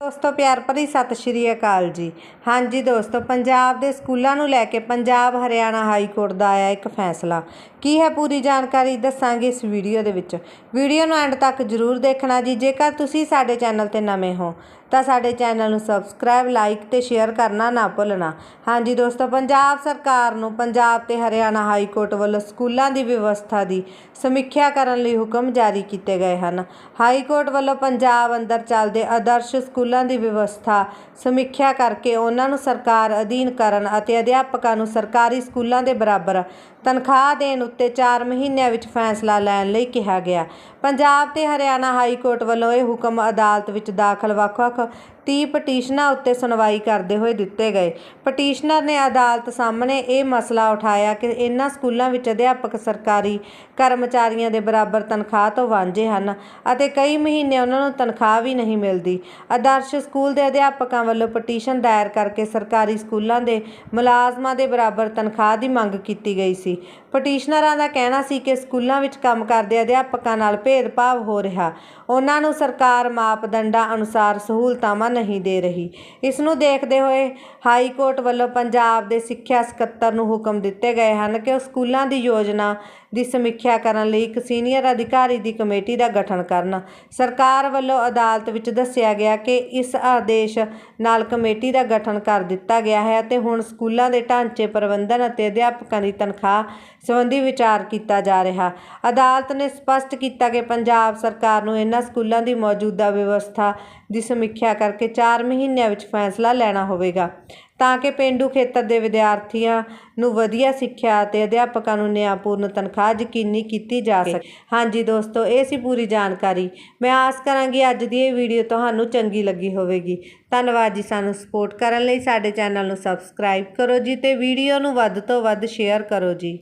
ਦੋਸਤੋ, ਪਿਆਰ ਭਰੀ ਸਤਿ ਸ਼੍ਰੀ ਅਕਾਲ ਜੀ। ਹਾਂਜੀ ਦੋਸਤੋ, ਪੰਜਾਬ ਦੇ ਸਕੂਲਾਂ ਨੂੰ ਲੈ ਕੇ ਪੰਜਾਬ ਹਰਿਆਣਾ ਹਾਈ ਕੋਰਟ ਦਾ ਆਇਆ ਇੱਕ ਫੈਸਲਾ। ਕੀ ਹੈ ਪੂਰੀ ਜਾਣਕਾਰੀ ਦੱਸਾਂਗੇ ਇਸ ਵੀਡੀਓ ਦੇ ਵਿੱਚ। ਵੀਡੀਓ ਨੂੰ ਐਂਡ ਤੱਕ ਜਰੂਰ ਦੇਖਣਾ ਜੀ। ਜੇਕਰ ਤੁਸੀਂ ਸਾਡੇ ਚੈਨਲ ਤੇ ਨਵੇਂ ਹੋ ਤਾਂ ਸਾਡੇ ਚੈਨਲ ਨੂੰ ਸਬਸਕ੍ਰਾਈਬ, ਲਾਈਕ ਤੇ ਸ਼ੇਅਰ ਕਰਨਾ ਨਾ ਭੁੱਲਣਾ। ਹਾਂਜੀ ਦੋਸਤੋ, ਪੰਜਾਬ ਸਰਕਾਰ ਨੂੰ ਪੰਜਾਬ ਤੇ ਹਰਿਆਣਾ ਹਾਈ ਕੋਰਟ ਵੱਲੋਂ ਸਕੂਲਾਂ ਦੀ ਵਿਵਸਥਾ ਦੀ ਸਮੀਖਿਆ ਕਰਨ ਲਈ ਹੁਕਮ ਜਾਰੀ ਕੀਤੇ ਗਏ ਹਨ। ਹਾਈ ਕੋਰਟ ਵੱਲੋਂ ਪੰਜਾਬ ਅੰਦਰ ਚੱਲਦੇ ਆਦਰਸ਼ ਸਕੂਲਾਂ ਦੀ ਵਿਵਸਥਾ ਸਮੀਖਿਆ ਕਰਕੇ ਉਹਨਾਂ ਨੂੰ ਸਰਕਾਰ ਅਧੀਨ ਕਰਨ ਅਤੇ ਅਧਿਆਪਕਾਂ ਨੂੰ ਸਰਕਾਰੀ ਸਕੂਲਾਂ ਦੇ ਬਰਾਬਰ ਤਨਖਾਹ ਦੇਣ ਉੱਤੇ 4 ਮਹੀਨਿਆਂ ਵਿੱਚ ਫੈਸਲਾ ਲੈਣ ਲਈ ਕਿਹਾ ਗਿਆ। ਪੰਜਾਬ ਤੇ ਹਰਿਆਣਾ ਹਾਈ ਕੋਰਟ ਵੱਲੋਂ ਇਹ ਹੁਕਮ ਅਦਾਲਤ ਵਿੱਚ ਦਾਖਲ ਵੱਖ-ਵੱਖ 30 ਪਟੀਸ਼ਨਾਂ ਉੱਤੇ ਸੁਣਵਾਈ ਕਰਦੇ ਹੋਏ ਦਿੱਤੇ ਗਏ। ਪਟੀਸ਼ਨਰ ਨੇ ਅਦਾਲਤ ਸਾਹਮਣੇ ਇਹ ਮਸਲਾ ਉਠਾਇਆ ਕਿ ਇਨ੍ਹਾਂ ਸਕੂਲਾਂ ਵਿੱਚ ਅਧਿਆਪਕ, ਸਰਕਾਰੀ ਕਰਮਚਾਰੀਆਂ ਦੇ ਬਰਾਬਰ ਤਨਖਾਹ ਤੋਂ ਵਾਂਝੇ ਹਨ ਅਤੇ ਕਈ ਮਹੀਨੇ ਉਹਨਾਂ ਨੂੰ ਤਨਖਾਹ ਵੀ ਨਹੀਂ ਮਿਲਦੀ। ਆਦਰਸ਼ ਸਕੂਲ ਦੇ ਅਧਿਆਪਕਾਂ ਵੱਲੋਂ ਪਟੀਸ਼ਨ ਦਾਇਰ ਕਰਕੇ ਸਰਕਾਰੀ ਸਕੂਲਾਂ ਦੇ ਮੁਲਾਜ਼ਮਾਂ ਦੇ ਬਰਾਬਰ ਤਨਖਾਹ ਦੀ ਮੰਗ ਕੀਤੀ ਗਈ ਸੀ। ਪਟੀਸ਼ਨਰਾਂ ਦਾ ਕਹਿਣਾ ਸੀ ਕਿ ਸਕੂਲਾਂ ਵਿੱਚ ਕੰਮ ਕਰਦੇ ਅਧਿਆਪਕਾਂ ਨਾਲ ਭੇਦਭਾਵ ਹੋ ਰਿਹਾ। ਉਹਨਾਂ ਨੂੰ ਸਰਕਾਰ ਮਾਪਦੰਡਾਂ ਅਨੁਸਾਰ ਸਹੂਲਤਾਂ ਨਹੀਂ ਦੇ ਰਹੀ। ਇਸ ਨੂੰ ਦੇਖਦੇ ਹੋਏ ਹਾਈ ਕੋਰਟ ਵੱਲੋਂ ਪੰਜਾਬ ਦੇ ਸਿੱਖਿਆ ਸਕੱਤਰ ਨੂੰ ਹੁਕਮ ਦਿੱਤੇ ਗਏ ਹਨ ਕਿ ਉਹ ਸਕੂਲਾਂ ਦੀ ਯੋਜਨਾ ਦੀ ਸਮੀਖਿਆ ਕਰਨ ਲਈ ਇੱਕ ਸੀਨੀਅਰ ਅਧਿਕਾਰੀ ਦੀ ਕਮੇਟੀ ਦਾ ਗਠਨ ਕਰਨ। ਸਰਕਾਰ ਵੱਲੋਂ ਅਦਾਲਤ ਵਿੱਚ ਦੱਸਿਆ ਗਿਆ ਕਿ ਇਸ ਆਦੇਸ਼ ਨਾਲ ਕਮੇਟੀ ਦਾ ਗਠਨ ਕਰ ਦਿੱਤਾ ਗਿਆ ਹੈ ਅਤੇ ਹੁਣ ਸਕੂਲਾਂ ਦੇ ਢਾਂਚੇ ਪ੍ਰਬੰਧਨ ਅਤੇ ਅਧਿਆਪਕਾਂ ਦੀ ਤਨਖਾਹ ਸੰਬੰਧੀ ਵਿਚਾਰ ਕੀਤਾ ਜਾ ਰਿਹਾ। ਅਦਾਲਤ ਨੇ ਸਪਸ਼ਟ ਕੀਤਾ ਕਿ ਪੰਜਾਬ ਸਰਕਾਰ ਨੂੰ ਇਹਨਾਂ ਸਕੂਲਾਂ ਦੀ ਮੌਜੂਦਾ ਵਿਵਸਥਾ ਦੀ ਸਮੀਖਿਆ ਕਰਕੇ 4 ਮਹੀਨਿਆਂ ਵਿੱਚ ਫੈਸਲਾ ਲੈਣਾ ਹੋਵੇਗਾ। ਤਾਂ ਕਿ ਪੇਂਡੂ ਖੇਤਰ ਦੇ ਵਿਦਿਆਰਥੀਆਂ ਨੂੰ ਵਧੀਆ ਸਿੱਖਿਆ ਅਤੇ ਅਧਿਆਪਕਾਂ ਨੂੰ ਨਿਆਂਪੂਰਨ ਤਨਖਾਹ ਯਕੀਨੀ ਕੀਤੀ ਜਾ ਸਕੇ। ਹਾਂਜੀ ਦੋਸਤੋ, ਇਹ ਸੀ ਪੂਰੀ ਜਾਣਕਾਰੀ। ਮੈਂ ਆਸ ਕਰਾਂਗੀ ਅੱਜ ਦੀ ਇਹ ਵੀਡੀਓ ਤੁਹਾਨੂੰ ਚੰਗੀ ਲੱਗੀ ਹੋਵੇਗੀ। ਧੰਨਵਾਦ ਜੀ ਸਾਨੂੰ ਸਪੋਰਟ ਕਰਨ ਲਈ। ਸਾਡੇ ਚੈਨਲ ਨੂੰ ਸਬਸਕ੍ਰਾਈਬ ਕਰੋ ਜੀ ਤੇ ਵੀਡੀਓ ਨੂੰ ਵੱਧ ਤੋਂ ਵੱਧ ਸ਼ੇਅਰ ਕਰੋ ਜੀ।